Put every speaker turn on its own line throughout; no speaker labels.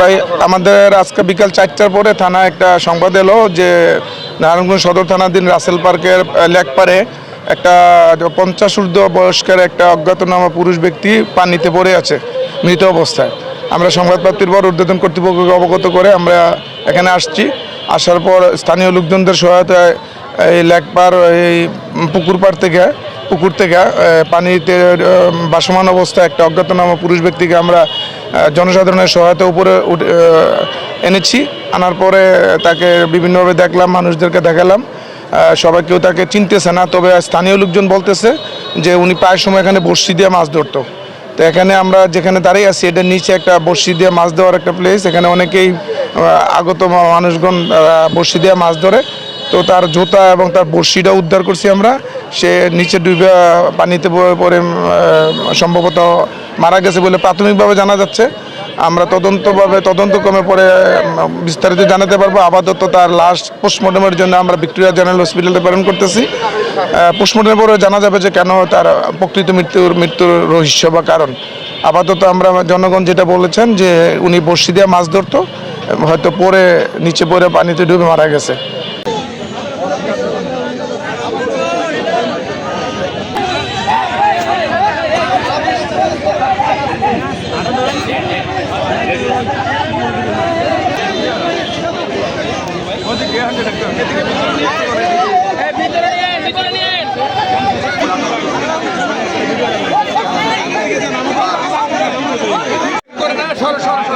ভাই, আমাদের আজকে বিকাল চারটার পরে থানায় একটা সংবাদ এলো যে নারায়ণগঞ্জ সদর থানাধীন রাসেল পার্কের লেক পারে একটা পঞ্চাশ ঊর্ধ্ব বয়স্কের একটা অজ্ঞাতনামা পুরুষ ব্যক্তি পানিতে পড়ে আছে, মৃত অবস্থায়। আমরা সংবাদ প্রাপ্তির পর উদ্বোধন কর্তৃপক্ষকে অবগত করে আমরা এখানে আসছি। আসার পর স্থানীয় লোকজনদের সহায়তায় এই লেক পার, এই পুকুর পাড় থেকে, পুকুর থেকে পানিতে বাসমান অবস্থায় একটা অজ্ঞাতনামা পুরুষ ব্যক্তিকে আমরা জনসাধারণের সহায়তা উপরে এনেছি। আনার পরে তাকে বিভিন্নভাবে দেখলাম, মানুষদেরকে দেখালাম। সবাই কেউ তাকে চিনতেছে না, তবে স্থানীয় লোকজন বলতেছে যে উনি প্রায় সময় এখানে বড়শি দিয়ে মাছ ধরতো। তো এখানে আমরা যেখানে দাঁড়িয়ে আছি, এটার নিচে একটা বড়শি দিয়ে মাছ দেওয়ার একটা প্লেস এখানে অনেকেই আগত মানুষগণ বড়শি দিয়ে মাছ ধরে। তো তার জুতা এবং তার বড়শিটা উদ্ধার করছি আমরা। সে নিচে ডুবে পানিতে আহ, সম্ভবত মারা গেছে বলে প্রাথমিকভাবে জানা যাচ্ছে। আমরা তদন্তভাবে তদন্তক্রমে পরে বিস্তারিত জানাতে পারব। আপাতত তার লাশ পোস্টমর্টমের জন্য আমরা ভিক্টোরিয়া জেনারেল হসপিটালে প্রেরণ করতেছি। পোস্টমর্টমের পরে জানা যাবে যে কেন তার প্রকৃত মৃত্যুর মৃত্যুর রহস্য বা কারণ। আপাতত আমরা জনগণ যেটা বলেছেন যে উনি বড়শি দিয়ে মাছ ধরতো হয়তো পরে নিচে পরে পানিতে ডুবে মারা গেছে।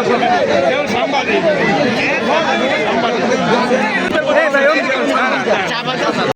Yeah.